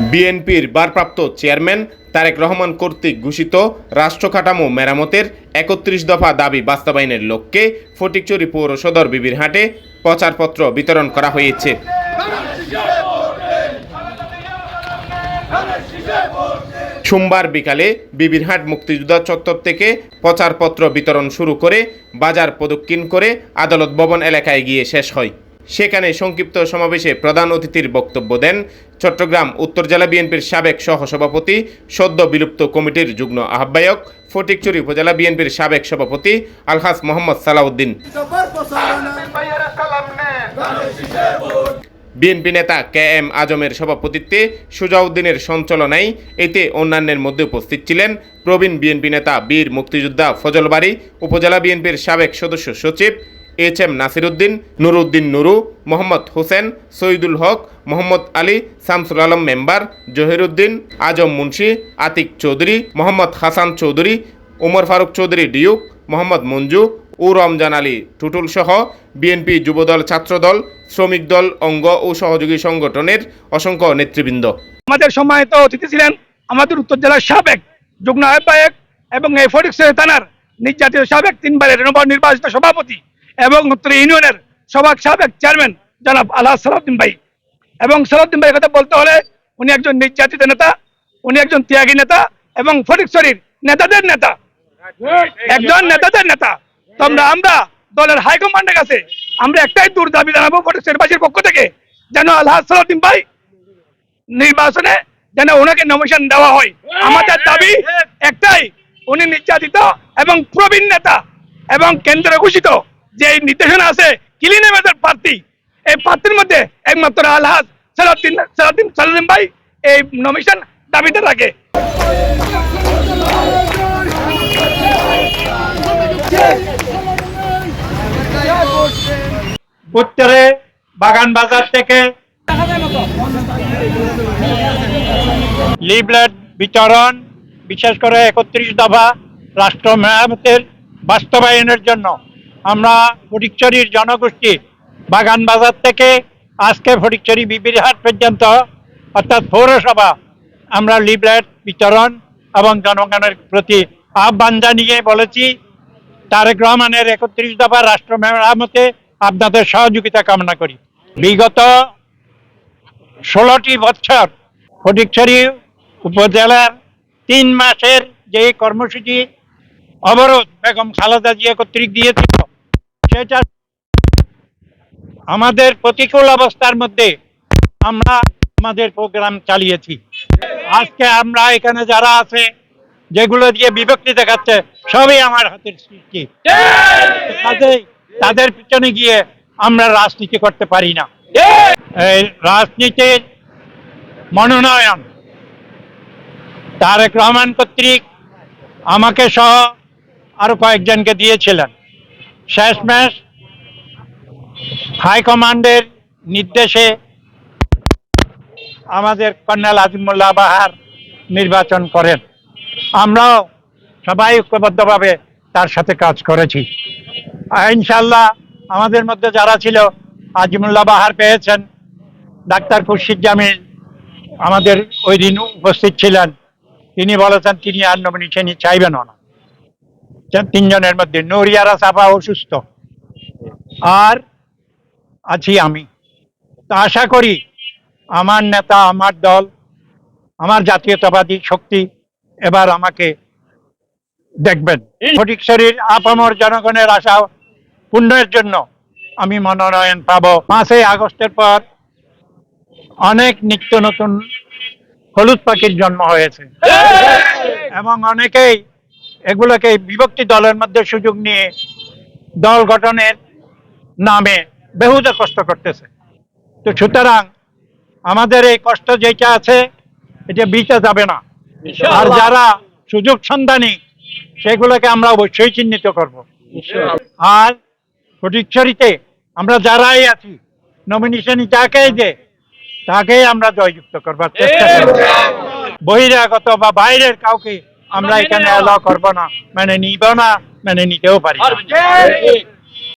বিএনপির ভারপ্রাপ্ত চেয়ারম্যান তারেক রহমান কর্তৃক ঘোষিত রাষ্ট্র কাঠামো মেরামতের একত্রিশ দফা দাবি বাস্তবায়নের লক্ষ্যে ফটিকচুরি পৌর সদর বিবিরহাটে প্রচারপত্র বিতরণ করা হয়েছে। সোমবার বিকালে বিবিরহাট মুক্তিযোদ্ধা চত্বর থেকে প্রচারপত্র বিতরণ শুরু করে বাজার প্রদক্ষিণ করে আদালত ভবন এলাকায় গিয়ে শেষ হয়। সেখানে সংক্ষিপ্ত সমাবেশে প্রধান অতিথির বক্তব্য দেন চট্টগ্রাম উত্তর জেলা বিএনপির সাবেক সহসভাপতি, সদ্য বিলুপ্ত কমিটির যুগ্ম আহ্বায়ক, ফটিকচুরি উপজেলা বিএনপির সাবেক সভাপতি আলহাস মোহাম্মদ সালাউদ্দিন। বিএনপি নেতা কে এম আজমের সভাপতিত্বে সুজাউদ্দিনের সঞ্চালনায় এতে অন্যান্যের মধ্যে উপস্থিত ছিলেন প্রবীণ বিএনপি নেতা বীর মুক্তিযোদ্ধা ফজলবাড়ি, উপজেলা বিএনপির সাবেক সদস্য সচিব H M Nasiruddin, Nuruddin Nuru, Mohammad Hossain Saidul Haque, Mohammad Ali, Shamsul Alam member, Zahiruddin, Azam Munshi, Atiq Chowdhury, Mohammad Hasan Chowdhury, Omar Faruk Chowdhury Duke, Mohammad Manju, ও রমজান আলী টুটুল সহ বিএনপি যুবদল ছাত্রদল, শ্রমিক দল, অঙ্গ ও সহযোগী সংগঠনের অসংখ্য নেতৃবৃন্দ। আমাদের সম্মানিত অতিথি ছিলেন আমাদের উত্তর জেলার সাবেক যুগ্ম আহ্বায়ক এবং এই থানার নির্যাতিত সাবেক তিনবারের নবনির্বাচিত সভাপতি এবং উত্তর ইউনিয়নের সভার সাবেক চেয়ারম্যান জনাব আল্লাহ সালাউদ্দিন ভাই। এবং সালাউদ্দিন ভাইয়ের কথা বলতে হলে উনি একজন নির্যাতিত নেতা, উনি একজন ত্যাগী নেতা এবং ফটিকছড়ির নেতাদের নেতা। একজন নেতাদের নেতা। তোমরা, আমরা দলের হাইকমান্ডের কাছে আমরা একটাই দূর দাবি জানাব ফটিকছড়িবাসীর পক্ষ থেকে, যেন আল্লাহ সালাউদ্দিন ভাই নির্বাচনে যেন ওনাকে নমিশন দেওয়া হয়। আমাদের দাবি একটাই, উনি নির্যাতিত এবং প্রবীণ নেতা এবং কেন্দ্র ঘোষিত। যে নির্দেশনা আছে কিলিনেমেদের প্রার্থী, এই প্রার্থীর মধ্যে একমাত্র আলহাজ সালাউদ্দিন সালাউদ্দিন সালাউদ্দিন ভাই, এই নমিশন দাবিতে রাখে উত্তরে বাগান বাজার থেকে লিফলেট বিতরণ, বিশেষ করে একত্রিশ দফা রাষ্ট্র মেরামতের বাস্তবায়নের জন্য। আমরা ফটিকচুরির জনগোষ্ঠী বাগান বাজার থেকে আজকে ফটিকচুরি বিবিরহাট পর্যন্ত, অর্থাৎ পৌরসভা, আমরা লিফলেট বিতরণ এবং জনগণের প্রতি আহ্বান জানিয়ে বলেছি, তারেক রহমানের একত্রিশ দফা রাষ্ট্র মেরামতে আপনাদের সহযোগিতা কামনা করি। বিগত ষোলোটি বছর ফটিকছড়ি উপজেলার তিন মাসের যে কর্মসূচি, অবরোধ বেগম খালেদা জিয়া কর্তৃক দিয়েছিল আমাদের প্রতিকূল অবস্থার মধ্যে আমরা আমাদের প্রোগ্রাম চালিয়েছি। আজকে আমরা এখানে যারা আছে, যেগুলো দিয়ে বিভক্তি দেখাচ্ছে, সবই আমার হাতের সৃষ্টি কাজেই তাদের পিছনে গিয়ে আমরা রাজনীতি করতে পারি না। এই রাজনীতির মনোনয়ন তারেক রহমান কর্তৃক আমাকে সহ আরও কয়েকজনকে দিয়েছিলেন। শেষমেশ হাইকমান্ডের নির্দেশে আমাদের কর্নেল আজিমুল্লাহ বাহার নির্বাচন করেন। আমরাও সবাই ঐক্যবদ্ধভাবে তার সাথে কাজ করেছি। ইনশাল্লাহ আমাদের মধ্যে যারা ছিল, আজিমুল্লাহ বাহার পেয়েছেন। ডাক্তার খুরশিদ জামিল আমাদের ওই দিন উপস্থিত ছিলেন। তিনি বলেছেন, তিনি আর নমিনেশনই চাইবেন না। তিনজনের মধ্যে নরিয়ারা সাফা অসুস্থ। আর আছি আমি। তো আশা করি আমার নেতা আমার দল আমার জাতীয়তাবাদী শক্তি এবার আমাকে দেখবেন। সঠিক শরীর আপামর জনগণের আশা পূর্ণের জন্য আমি মনোনয়ন পাবো। পাঁচই আগস্টের পর অনেক নিত্য নতুন হলুদ পাখির জন্ম হয়েছে। এবং অনেকেই এগুলোকে বিভক্তি দলের মধ্যে সুযোগ নিয়ে দল গঠনের নামে বেহুদে কষ্ট করতেছে। তো সুতরাং আমাদের এই কষ্ট যেটা আছে এটা বিচে যাবে না। আর যারা সুযোগ সন্ধানী সেগুলোকে আমরা অবশ্যই চিহ্নিত করব। আর ফটিকছড়িতে আমরা যারাই আছি নমিনেশন যাকেই দে তাকেই আমরা জয়যুক্ত করবার চেষ্টা করব। বহিরাগত বা বাইরের কাউকে আমরা এখানে অ্যালাউ করব না। মানে নিব না মানে নিতেও পারি।